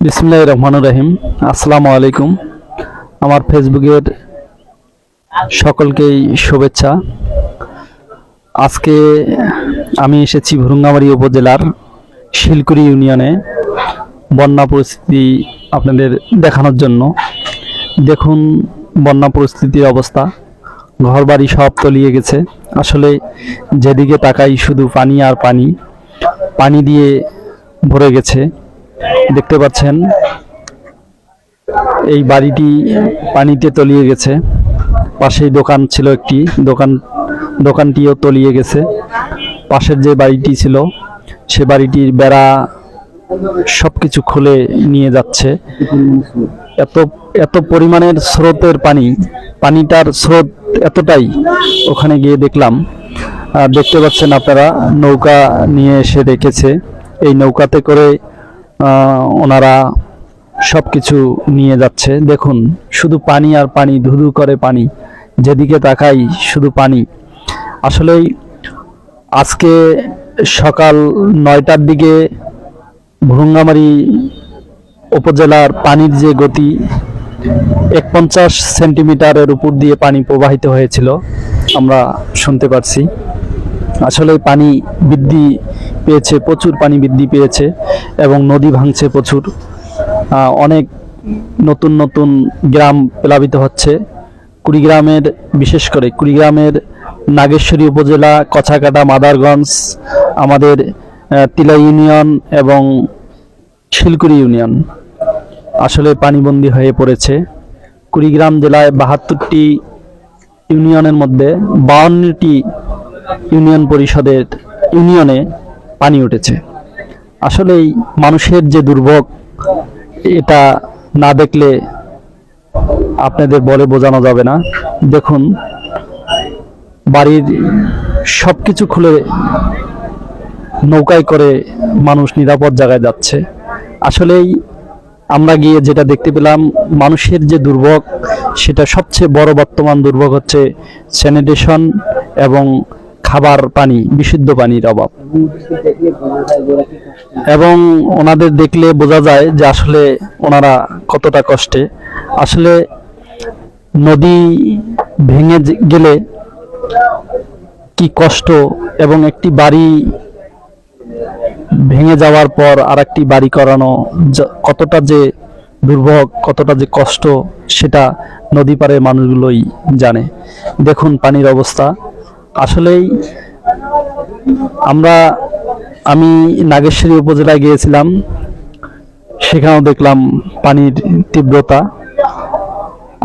বিসমুল্লাহ রহমানুর রহিম। আসসালামু আলাইকুম। আমার ফেসবুকের সকলকেই শুভেচ্ছা। আজকে আমি এসেছি ভুরুঙ্গামারী উপজেলার শিলকুড়ি ইউনিয়নে। বন্যা পরিস্থিতি আপনাদের দেখানোর জন্য। দেখুন, বন্যা পরিস্থিতির অবস্থা। ঘরবাড়ি সব তলিয়ে গেছে। আসলে যেদিকে তাকাই শুধু পানি আর পানি। পানি দিয়ে ভরে গেছে। দেখতে পাচ্ছেন, এই বাড়িটি পানিতে তলিয়ে গেছে। পাশেই দোকান ছিল একটি, দোকান, দোকানটিও তলিয়ে গেছে। পাশের যে বাড়িটি ছিল, সে বাড়িটির বেড়া সবকিছু খুলে নিয়ে যাচ্ছে। এত এত পরিমাণের স্রোতের পানি, পানিটার স্রোত এতটাই, ওখানে গিয়ে দেখলাম। দেখতে পাচ্ছেন আপনারা, নৌকা নিয়ে এসে রেখেছে এই নৌকাতে করে ওনারা সব কিছু নিয়ে যাচ্ছে। দেখুন, শুধু পানি আর পানি, ধুধু করে পানি। যেদিকে তাকাই, শুধু পানি। আসলেই আজকে সকাল নয়টার দিকে ভুরুঙ্গামারি উপজেলার পানির যে গতি এক পঞ্চাশ সেন্টিমিটারের উপর দিয়ে পানি প্রবাহিত হয়েছিল। আমরা শুনতে পারছি। আসলে পানি বৃদ্ধি পেয়েছে, প্রচুর পানি বৃদ্ধি পেয়েছে এবং নদী ভাঙছে প্রচুর। অনেক নতুন নতুন গ্রাম প্লাবিত হচ্ছে। কুড়িগ্রামের, বিশেষ করে কুড়িগ্রামের নাগেশ্বরী উপজেলা, কছাকাটা, মাদারগঞ্জ, আমাদের তিলা ইউনিয়ন এবং শিলকুড়ি ইউনিয়ন আসলে পানিবন্দী হয়ে পড়েছে। কুড়িগ্রাম জেলায় বাহাত্তরটি ইউনিয়নের মধ্যে বাউন্নটি ইউনিয়ন পরিষদের ইউনিয়নে পানি উঠেছে। আসলেই মানুষের যে দুর্ভোগ, এটা না দেখলে আপনাদের বলে বোঝানো যাবে না। দেখুন, বাড়ির সব কিছু খুলে নৌকায় করে মানুষ নিরাপদ জায়গায় যাচ্ছে। আসলেই আমরা গিয়ে যেটা দেখতে পেলাম, মানুষের যে দুর্ভোগ, সেটা সবচেয়ে বড় বর্তমান দুর্ভোগ হচ্ছে স্যানিটেশন এবং খাবার পানি, বিশুদ্ধ পানির অভাব। এবং ওনাদের দেখলে বোঝা যায় যে আসলে ওনারা কতটা কষ্টে। আসলে নদী ভেঙে গেলে কি কষ্ট এবং একটি বাড়ি ভেঙে যাওয়ার পর আর একটি বাড়ি করানো কতটা যে দুর্ভোগ, কতটা যে কষ্ট, সেটা নদী পাড়ের মানুষগুলোই জানে। দেখুন পানির অবস্থা। আসলেই আমরা, আমি নাগেশ্বরী উপজেলায় গিয়েছিলাম, সেখানেও দেখলাম পানির তীব্রতা।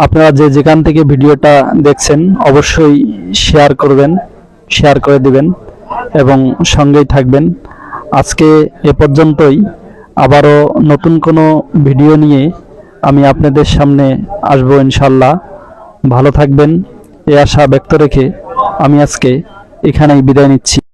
আপনারা যে যেখান থেকে ভিডিওটা দেখছেন, অবশ্যই শেয়ার করবেন শেয়ার করে দিবেন এবং সঙ্গেই থাকবেন। আজকে এ পর্যন্তই। আবারও নতুন কোনো ভিডিও নিয়ে আমি আপনাদের সামনে আসব ইনশাল্লাহ। ভালো থাকবেন। এ আশা ব্যক্ত রেখে আমি আজকে এখানেই বিদায় নিচ্ছি।